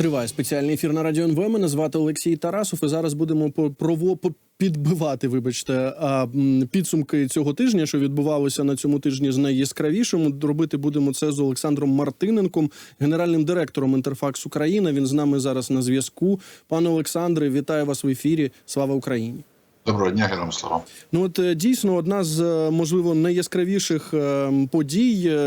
Триває спеціальний ефір на радіо НВ. Мене звати Олексій Тарасов. І зараз будемо прово підбивати, вибачте, підсумки цього тижня, що відбувалося на цьому тижні з найяскравішим. Робити будемо це з Олександром Мартиненком, генеральним директором Інтерфакс Україна. Він з нами зараз на зв'язку. Пане Олександре, вітаю вас в ефірі. Слава Україні! Доброго дня, героям слава. Ну от е, дійсно одна з е, можливо найяскравіших е, подій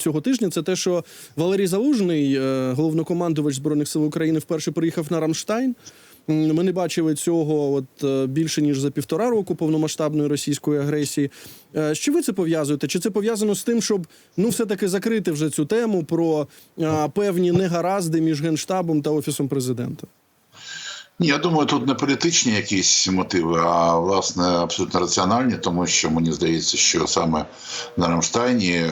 цього тижня це те, що Валерій Залужний, головнокомандувач збройних сил України, вперше приїхав на Рамштайн. Ми не бачили цього от більше ніж за півтора року повномасштабної російської агресії. З чим ви це пов'язуєте? Чи це пов'язано з тим, щоб ну все таки закрити вже цю тему про е, певні негаразди між генштабом та офісом президента? Ні, я думаю, тут не політичні якісь мотиви, а власне абсолютно раціональні, тому що мені здається, що саме на Рамштайні е,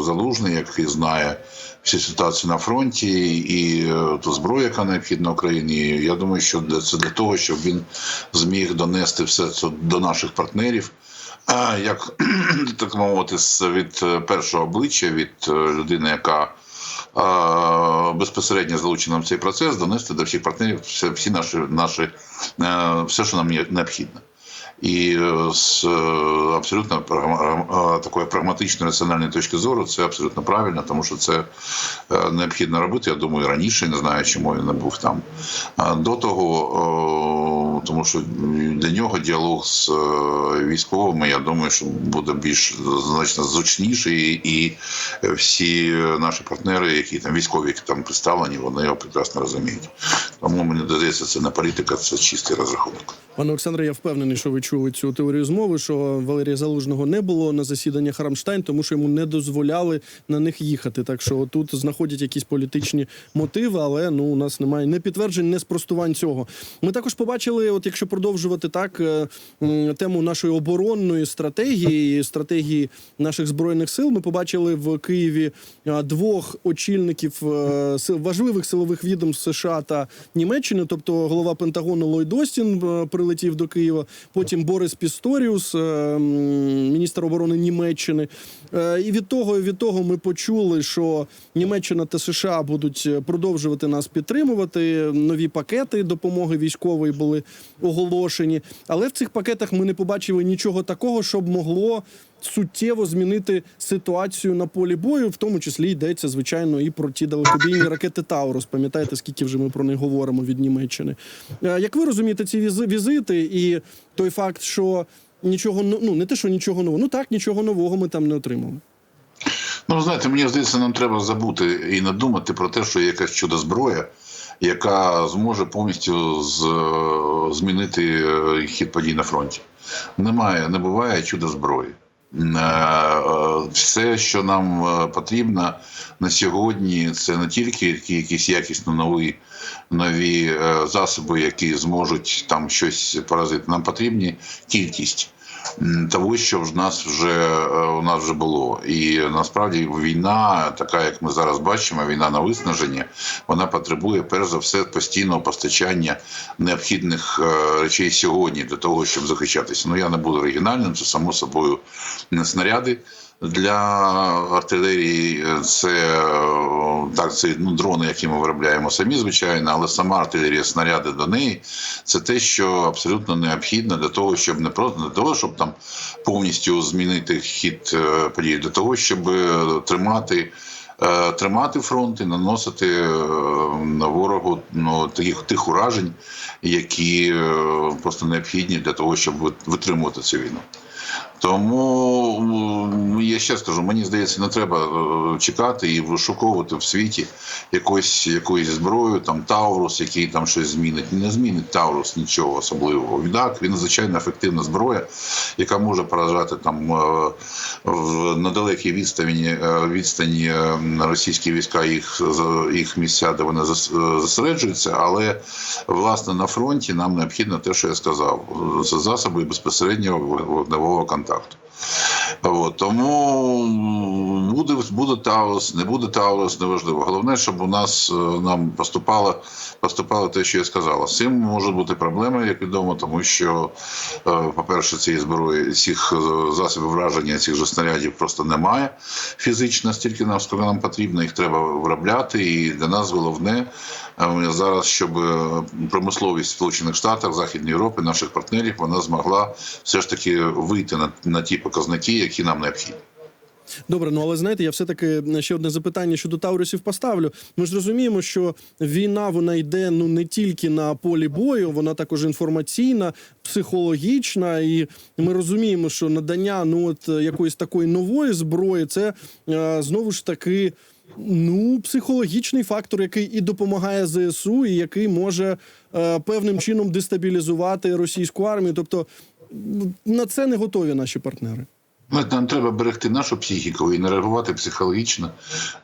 залужний, який знає всю ситуацію на фронті і е, ту зброю, яка необхідна Україні. Я думаю, що це для того, щоб він зміг донести все це до наших партнерів. Як так мовити, від е, першого обличчя, від людини, яка безпосередньо залучена в цей процес, донести до всіх партнерів все, всі наші, наші е, все, що нам необхідно. І е, з е, абсолютно е, такої прагматичної раціональної точки зору це абсолютно правильно, тому що це необхідно робити. Я думаю, раніше не знаю, чому він не був там. До того, тому що для нього діалог з військовими, я думаю, що буде більш значно зручніший, і всі наші партнери, які там військові, які там представлені, вони його прекрасно розуміють. Тому мені здається, це не політика, це чистий розрахунок. Пане Олександре, я впевнений, що ви чули цю теорію змови, що Валерія Залужного не було на засіданнях Рамштайн, тому що йому не дозволяли на них їхати. Так що тут знаходять якісь політичні мотиви, але ну у нас немає не підтверджень, не спростувань цього. Ми також побачили, от якщо продовжувати так е, тему нашої оборонної стратегії, стратегії наших збройних сил, ми побачили в Києві е, двох очільників е, важливих силових відомств США та Німеччини, тобто голова Пентагону Ллойд Остін прилетів до Києва. Потім Борис Пісторіус, е, міністр оборони Німеччини. Е, І від того, від того ми почули, що Німеччина та США будуть продовжувати нас підтримувати. Нові пакети допомоги військової були оголошені. Але в цих пакетах ми не побачили нічого такого, щоб могло суттєво змінити ситуацію на полі бою. В тому числі йдеться звичайно і про ті далекобійні ракети Таурус. Пам'ятаєте, скільки вже ми про них говоримо від Німеччини? Е, Як ви розумієте ці візи- візити і той факт, що нічого ну не те, що нічого нового, ну так нічого нового ми там не отримали. Ну, знаєте, мені здається, нам треба забути і не думати про те, що є якась чудо зброя, яка зможе повністю з, змінити е, хід подій на фронті. Немає, не буває чудо зброї. Е, е, Все, що нам е, потрібно на сьогодні, це не тільки які- якісь якісно нові, нові засоби, які зможуть там щось поразити. Нам потрібні кількість того, що в нас вже е, у нас вже було. І насправді війна, така як ми зараз бачимо, війна на виснаження, вона потребує перш за все постійного постачання необхідних е, речей сьогодні для того, щоб захищатися. Ну я не буду оригінальним, це само собою снаряди. Для артилерії це е, так, це ну, дрони, які ми виробляємо самі, звичайно, але сама артилерія, снаряди до неї це те, що абсолютно необхідно для того, щоб не просто для того, щоб там повністю змінити хід е, подій, для того, щоб е, тримати. Тримати фронт і наносити на ворогу ну, таких тих уражень, які просто необхідні для того, щоб витримувати цю війну. Тому я ще скажу, мені здається, не треба е, чекати і вишуковувати в світі якусь якусь зброю, там Таурус, який там щось змінить. Не змінить Таурус нічого особливого. Відак він надзвичайно ефективна зброя, яка може поражати там е, на далекій відстані е, відстані російські війська, їх їх місця, де вони зосереджуються. Але власне на фронті нам необхідно те, що я сказав, засоби безпосереднього вогневого контакту. От, тому буде, буде Таурус, не буде Таурус, неважливо. Головне, щоб у нас е, нам поступало, поступало те, що я сказала. З цим можуть бути проблеми, як відомо, тому що, е, по-перше, цієї зброї, цих е, засобів враження, цих же снарядів просто немає фізично, стільки нам скільки нам потрібно, їх треба виробляти. І для нас головне зараз, щоб е, промисловість Сполучених Штатів, Західної Європи, наших партнерів, вона змогла все ж таки вийти на, на ті показники, які нам необхідні. Добре, ну але знаєте, я все таки ще одне запитання щодо Таурусів поставлю. Ми ж розуміємо, що війна вона йде ну не тільки на полі бою, вона також інформаційна, психологічна, і ми розуміємо, що надання ну от якоїсь такої нової зброї, це е, знову ж таки. Ну, психологічний фактор, який і допомагає ЗСУ, і який може е, певним чином дестабілізувати російську армію. Тобто на це не готові наші партнери. Ну, Нам треба берегти нашу психіку і не реагувати психологічно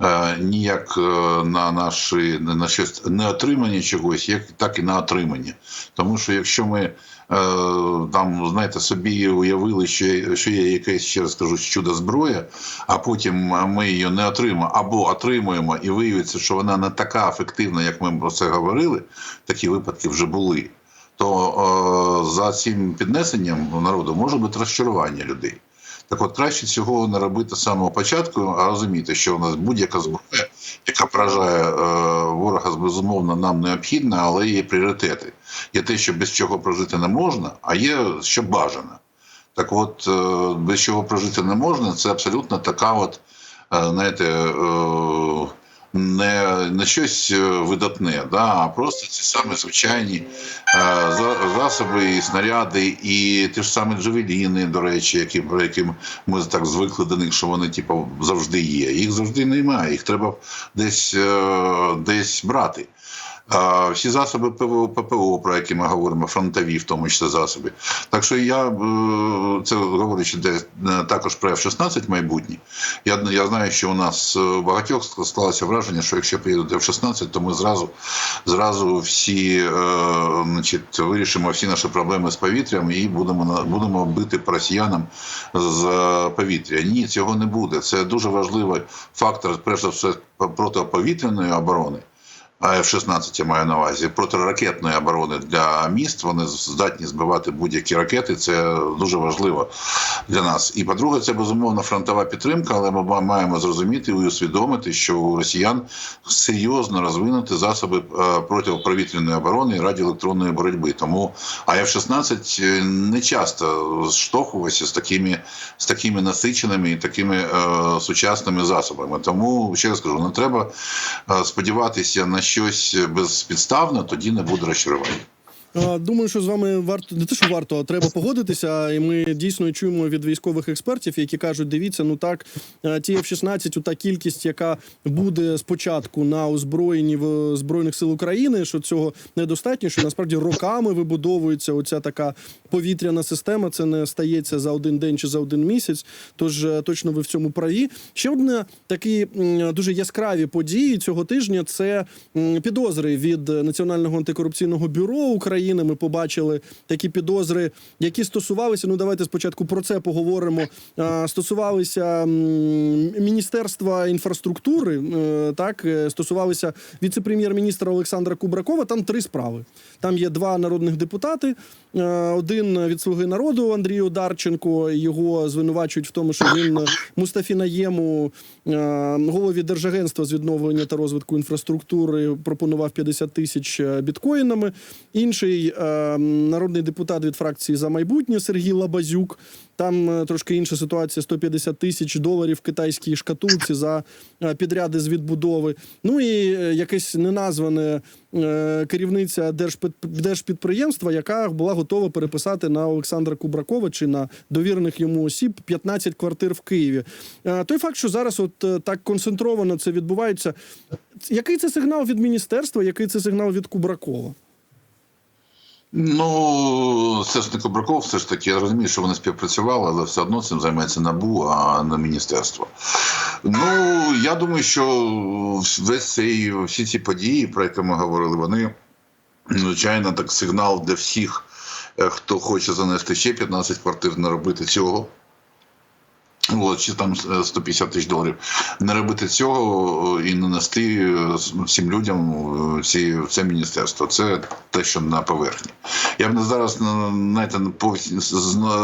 е, ніяк е, на наші на щось не отримання чогось, як так і на отримання. Тому що якщо ми там знаєте собі уявили, що, що є якесь ще раз кажу чудо зброя, а потім ми її не отримаємо або отримуємо, і виявиться, що вона не така ефективна, як ми про це говорили. Такі випадки вже були. То е, за цим піднесенням народу може бути розчарування людей. Так от краще цього не робити з самого початку, а розуміти, що у нас будь-яка зброя, яка поражає е, ворога, безумовно, нам необхідна, але є пріоритети. Є те, що без чого прожити не можна, а є що бажано. Так от, е, без чого прожити не можна, це абсолютно така от, е, знаєте, е, не, не щось е, видатне, да, а просто ці саме звичайні е, за- засоби, і снаряди, і ті ж самі джавеліни, до речі, які, про які ми так звикли до них, що вони типу, завжди є. Їх завжди немає, їх треба десь, е, десь брати. Всі засоби ПВО, ППО, про які ми говоримо, фронтові, в тому числі засоби. Так що я е, це говорячи де, е, також про F-16 майбутнє. Я, я знаю, що у нас е, багатьох склалося враження, що якщо приїдуть F-16, то ми зразу, зразу всі значить, вирішимо всі наші проблеми з повітрям і будемо, будемо бити по росіянам з повітря. Ні, цього не буде. Це дуже важливий фактор, перш за все, протиповітряної оборони. А F-16 я маю на увазі протиракетної оборони для міст. Вони здатні збивати будь-які ракети. Це дуже важливо для нас. І по-друге, це безумовно фронтова підтримка, але ми маємо зрозуміти і усвідомити, що у росіян серйозно розвинуті засоби е, протиповітряної оборони і радіоелектронної боротьби. Тому а F-16 не часто зштовхувався з такими з такими насиченими і такими е, сучасними засобами. Тому ще раз кажу, не треба е, сподіватися на щось безпідставно, тоді не буде розчарування. Думаю, що з вами варто не те, що варто, а треба погодитися. І ми дійсно чуємо від військових експертів, які кажуть: дивіться, ну так, е, ті F-16, та кількість, яка буде спочатку на озброєнні в збройних сил України, що цього недостатньо, що насправді роками вибудовується оця така повітряна система. Це не стається за один день чи за один місяць. Тож е, точно ви в цьому праві. Ще одне такі дуже яскраві події цього тижня. Це підозри від Національного антикорупційного бюро України. Ми побачили такі підозри, які стосувалися. Ну давайте спочатку про це поговоримо. Стосувалися міністерства інфраструктури, е, так е, стосувалися віце-прем'єр-міністра Олександра Кубракова. Там три справи. Там є два народних депутати. Е, Один від слуги народу Андрію Дарченко Його звинувачують в тому, що він Мустафі Наєму, е, голові Держагентства з відновлення та розвитку інфраструктури, пропонував 50 тисяч е, біткоїнами. Інший народний депутат від фракції за майбутнє Сергій Лабазюк. Там е, трошки інша ситуація: 150 тисяч доларів в китайській шкатулці за е, підряди з відбудови. Ну і е, якесь неназване керівниця держпід, держпідприємства, яка була готова переписати на Олександра Кубракова чи на довірених йому осіб 15 квартир в Києві. Той факт, що зараз от так концентровано це відбувається. Який це сигнал від міністерства, який це сигнал від Кубракова? Ну, це ж не Кобраков, все ж таки, я розумію, що вони співпрацювали, але все одно цим займається НАБУ, а не міністерство. Ну, я думаю, що весь цей, всі ці події, про які ми говорили, вони, звичайно, так сигнал для всіх, е, хто хоче занести ще 15 квартир, не робити цього. От, чи там е, 150 тисяч доларів. Не робити цього е, і не нести е, всім людям е, ці, це міністерство. Це те, що на поверхні. Я б не зараз знаєте,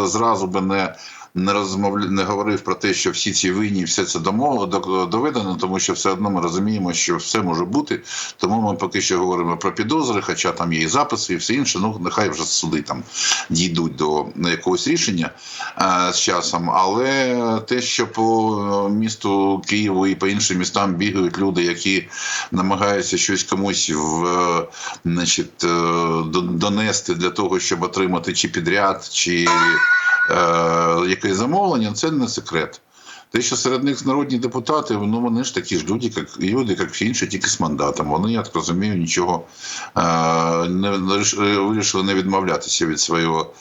зразу би не не розмовля... не говорив про те, що всі ці винні, все це домов... до- доведено, тому що все одно ми розуміємо, що все може бути. Тому ми поки що говоримо про підозри, хоча там є і записи, і все інше. Ну нехай вже суди там дійдуть до якогось рішення е, з часом. Але те, що по місту Києву і по іншим містам бігають люди, які намагаються щось комусь в е, значить, е, до- донести для того, щоб отримати чи підряд, чи е, якесь замовлення, це не секрет. Те, що серед них народні депутати, ну вони ж такі ж люди, як люди, як всі інші, тільки з мандатом. Вони, я так розумію, нічого е, не, не вирішили не відмовлятися від свого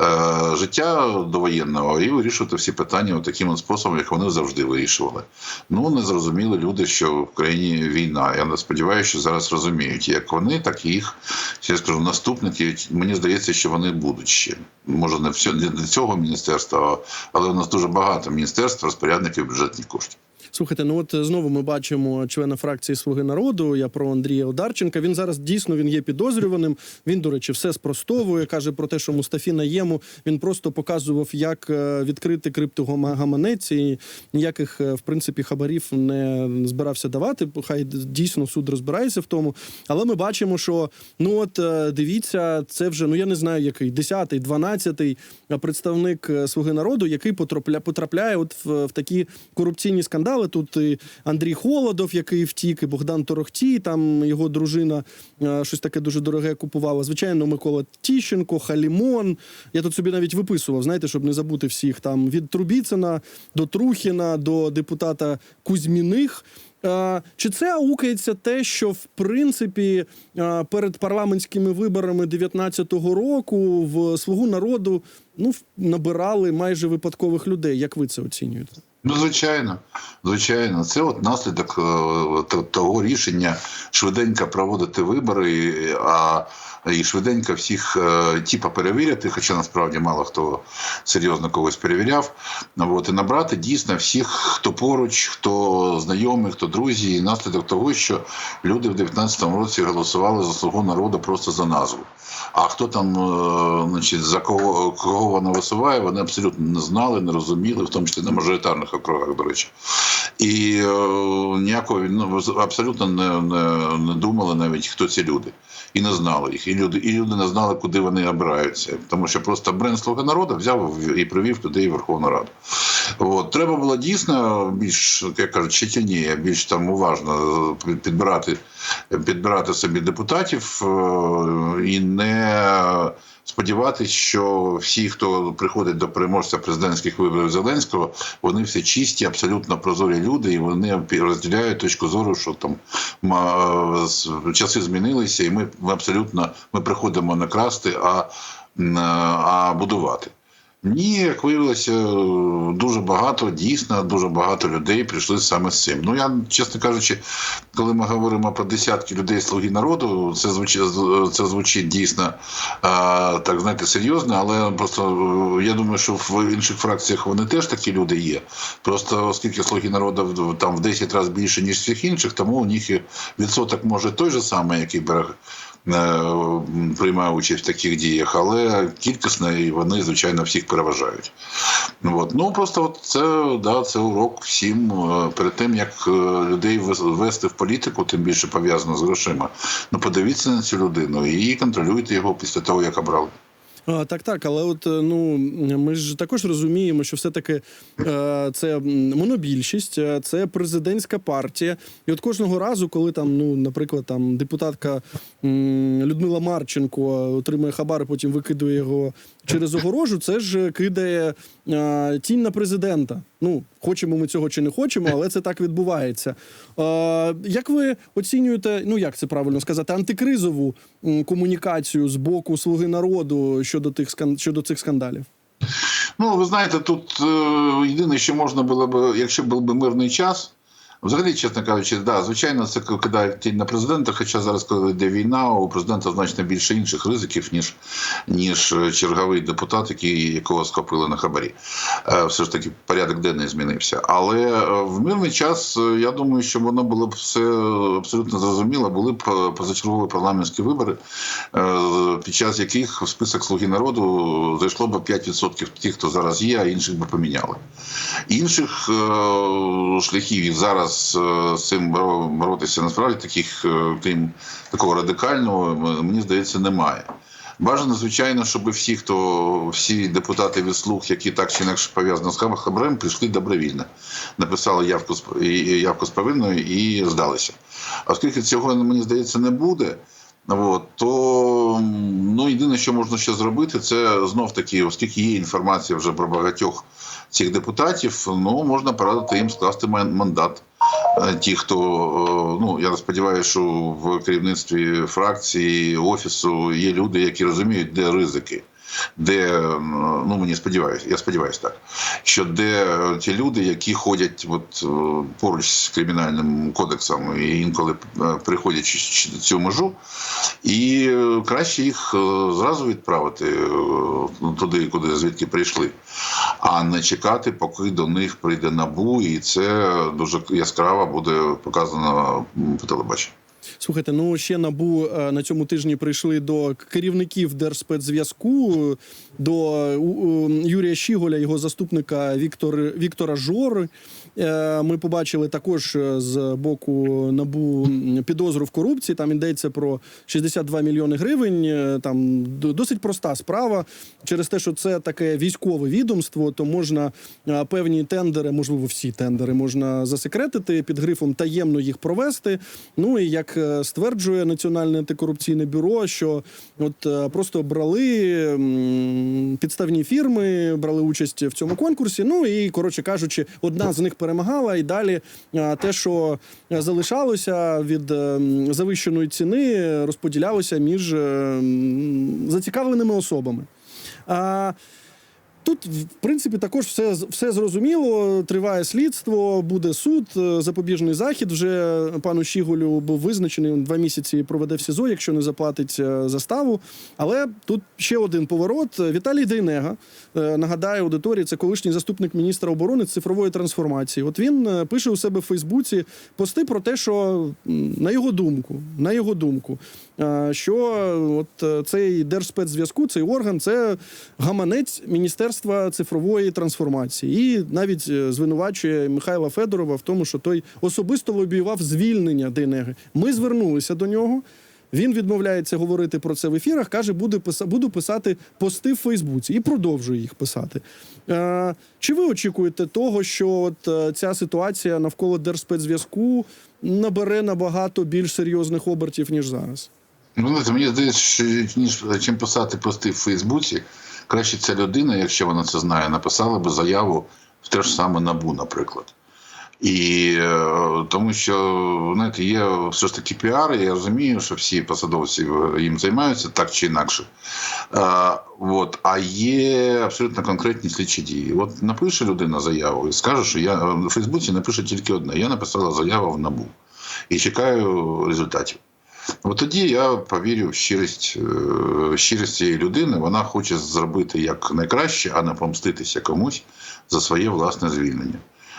е, життя довоєнного і вирішувати всі питання таким способом, як вони завжди вирішували. Ну не зрозуміли люди, що в країні війна. Я сподіваюся, що зараз розуміють, як вони, так і їх я скажу наступники. Мені здається, що вони будуть ще. Може, не для цього міністерства, але у нас дуже багато міністерств, żadnych wybrzydnich kosztów. Слухайте, ну от е, знову ми бачимо члена фракції Слуги народу. Я про Андрія Одарченка. Він зараз дійсно він є підозрюваним. Він, до речі, все спростовує. каже про те, що Мустафі Наєму він просто показував, як е, відкрити криптогаманець і ніяких е, в принципі хабарів не збирався давати. Хай дійсно суд розбирається в тому. Але ми бачимо, що ну от дивіться, це вже ну я не знаю, який 10-й, 12-й представник Слуги народу, який потрапляє, потрапляє от в, в такі корупційні скандали. Тут і Андрій Холодов, який втік, і Богдан Торохтій, там його дружина е, щось таке дуже дороге купувала. Звичайно, Микола Тіщенко, Халімон. Я тут собі навіть виписував, знаєте, щоб не забути всіх там від Трубіцина до Трухіна до депутата Кузьміних. Е, Чи це аукається те, що в принципі е, перед парламентськими виборами 19-го року в слугу народу ну набирали майже випадкових людей? Як ви це оцінюєте? Ну, звичайно, звичайно, це от наслідок е, того рішення швиденько проводити вибори, а і швиденько всіх е, типа перевіряти, хоча насправді мало хто серйозно когось перевіряв. От, і набрати дійсно всіх, хто поруч, хто знайомий, хто друзі, і наслідок того, що люди в 19-му році голосували за слугу народу просто за назву. А хто там, е, значить, за кого, кого вона висуває, вони абсолютно не знали, не розуміли, в тому числі на мажоритарних округах, до речі. І е, ніякого ну, абсолютно не, не, не думали навіть, хто ці люди. І не знали їх. І люди, і люди не знали, куди вони обираються. Тому що просто бренд Слуга народу взяв і привів туди і Верховну Раду. От. Треба було дійсно більш, як кажуть, щетяніє, більш там уважно підбирати, підбирати собі депутатів е, і не сподіватися, що всі, хто приходить до переможця президентських виборів Зеленського, вони всі чисті, абсолютно прозорі люди, і вони розділяють точку зору, що там часи змінилися, і ми абсолютно ми приходимо не красти, а, а будувати. Ні, як виявилося, дуже багато, дійсно, дуже багато людей прийшли саме з цим. Ну я, чесно кажучи, коли ми говоримо про десятки людей слуги народу, це звучить, це звучить дійсно так, знаєте, серйозно, але просто я думаю, що в інших фракціях вони теж такі люди є. Просто оскільки слуги народу там в 10 разів більше, ніж всіх інших, тому у них відсоток може той же самий, який бере е, приймає участь в таких діях, але кількісно і вони, звичайно, всіх переважають. От. Ну просто от це, да, це урок всім е, перед тим, як е, людей ввести в політику, тим більше пов'язано з грошима. Ну подивіться на цю людину і контролюйте його після того, як обрали. Так, так, але от е, ну ми ж також розуміємо, що все-таки е, це монобільшість, е, це президентська партія. І от кожного разу, коли там, ну, наприклад, там депутатка Людмила Марченко отримує хабар, потім викидує його через огорожу, це ж кидає тінь на президента. Ну, хочемо ми цього чи не хочемо, але це так відбувається. Е, як ви оцінюєте, ну як це правильно сказати, антикризову комунікацію з боку Слуги народу щодо тих щодо цих скандалів? Ну, ви знаєте, тут е, єдине, що можна було б, якщо був би мирний час, Взагалі, чесно кажучи, да, звичайно, це кидає на президента. Хоча зараз, коли йде війна, у президента значно більше інших ризиків, ніж, ніж черговий депутат, який, якого схопили на хабарі. Е, Все ж таки, порядок денний змінився. Але е, в мирний час, е, я думаю, що воно було б все абсолютно зрозуміло. Були б е, позачергові парламентські вибори, е, під час яких в список Слуги народу зайшло б 5% тих, хто зараз є, а інших би поміняли. Інших е, шляхів зараз е, з цим боротися насправді таких, е, крім такого радикального, мені здається, немає. Бажано, звичайно, щоб всі, хто всі депутати від слуг, які так чи інакше пов'язані з Хаб- хабарем, прийшли добровільно, написали явку з явку з повинною і здалися. Оскільки цього мені здається не буде. От, то ну, єдине, що можна ще зробити, це знов таки, оскільки є інформація вже про багатьох цих депутатів, ну можна порадити їм скласти мандат. Е, Ті, хто е, ну я сподіваюся, що в керівництві фракції офісу є люди, які розуміють, де ризики. Де ну мені сподіваюся, я сподіваюся так, що де е, ті люди, які ходять от поруч з кримінальним кодексом і інколи ч- цю межу, і краще їх зразу відправити туди, куди звідки прийшли, а не чекати, поки до них прийде набу, і це дуже яскраво буде показано по телебаченню. Слухайте, ну ще набу е, на цьому тижні прийшли до керівників Держспецзв'язку, до Юрія Щіголя, його заступника Віктор Віктора Жори. Е, Ми побачили також е, з боку набу підозру в корупції. Там йдеться про 62 мільйони гривень. Е, Там досить проста справа. Через те, що це таке військове відомство, то можна певні тендери, можливо, всі тендери можна засекретити під грифом таємно їх провести. Ну і як стверджує Національне антикорупційне бюро, що от просто брали підставні фірми, брали участь в цьому конкурсі. Ну і коротше кажучи, одна з них перемагала, і далі е, те, що залишалося від е, завищеної ціни, розподілялося між е, зацікавленими особами. Тут, в принципі, також все, все зрозуміло. Триває слідство, буде суд, е, запобіжний захід. Вже пану Щіголю був визначений. Він два місяці проведе в СІЗО, якщо не заплатить е, заставу. Але тут ще один поворот. Віталій Дейнега, е, нагадаю, аудиторії, це колишній заступник міністра оборони цифрової трансформації. От він пише у себе в Фейсбуці пости про те, що на його думку, на його думку, що от цей Держспецзв'язку, цей орган, це гаманець Міністерства цифрової трансформації. І навіть е, звинувачує Михайла Федорова в тому, що той особисто лобіював звільнення Дейнеги. Ми звернулися до нього. Він відмовляється говорити про це в ефірах. каже, писати, буду писати пости в Фейсбуці і продовжує їх писати. Е, чи ви очікуєте того, що от е, ця ситуація навколо Держспецзв'язку набере набагато більш серйозних обертів ніж зараз? Ну, мені здається, що ніж чим писати пости в Фейсбуці, краще ця людина, якщо вона це знає, написала би заяву в те ж саме набу, наприклад. І е, тому що знаєте, є все ж таки піар, і я розумію, що всі посадовці їм займаються так чи інакше. А, от, а є абсолютно конкретні слідчі дії. От напише людина заяву і скаже, що я в Фейсбуці напише тільки одне: я написала заяву в набу і чекаю результатів. От тоді я повірю в щирість, е, щирість цієї людини. Вона хоче зробити як найкраще, а не помститися комусь за своє власне звільнення.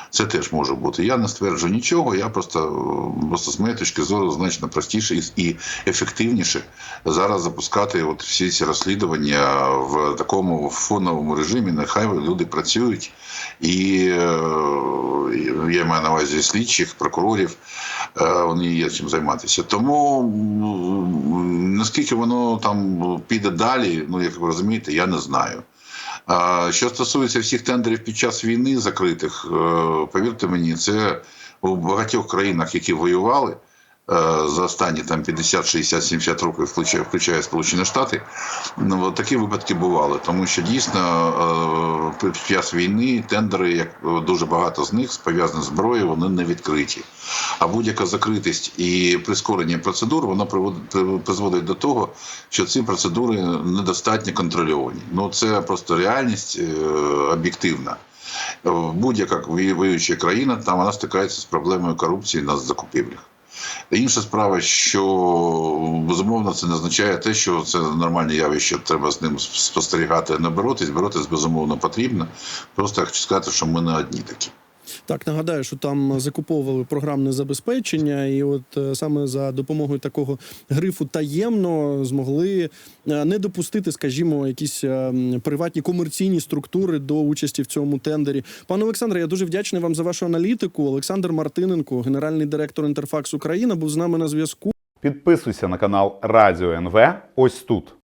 Це теж може бути. Я не стверджую нічого, я просто, просто з моєї точки зору значно простіше і- ефективніше зараз запускати от всі ці розслідування в такому фоновому режимі. Нехай люди працюють, і е, я маю на увазі слідчих, прокурорів, е, вони є чим займатися. Тому наскільки воно там піде далі, ну як ви розумієте, я не знаю. Що стосується всіх тендерів під час війни закритих, е, повірте мені, це у багатьох країнах, які воювали за останні там 50, 60, 70 років, включає, включає Сполучені Штати, ну, такі випадки бували. Тому що дійсно е, під час війни тендери, як е, дуже багато з них пов'язані з зброєю, вони не відкриті. А будь-яка закритість і прискорення процедур воно призводить до того, що ці процедури недостатньо контрольовані. Ну це просто реальність е, об'єктивна. Е, Будь-яка воююча країна, там вона стикається з проблемою корупції на закупівлях. Інша справа, що безумовно це не означає те, що це нормальне явище, треба з ним спостерігати, не боротись. Боротись безумовно потрібно. Просто я хочу сказати, що ми не одні такі. Так, нагадаю, що там закуповували програмне забезпечення, і от е, саме за допомогою такого грифу таємно змогли е, не допустити, скажімо, якісь е, приватні комерційні структури до участі в цьому тендері. Пане Олександре, я дуже вдячний вам за вашу аналітику. Олександр Мартиненко, генеральний директор Інтерфакс Україна, був з нами на зв'язку. Підписуйся на канал Радіо НВ ось тут.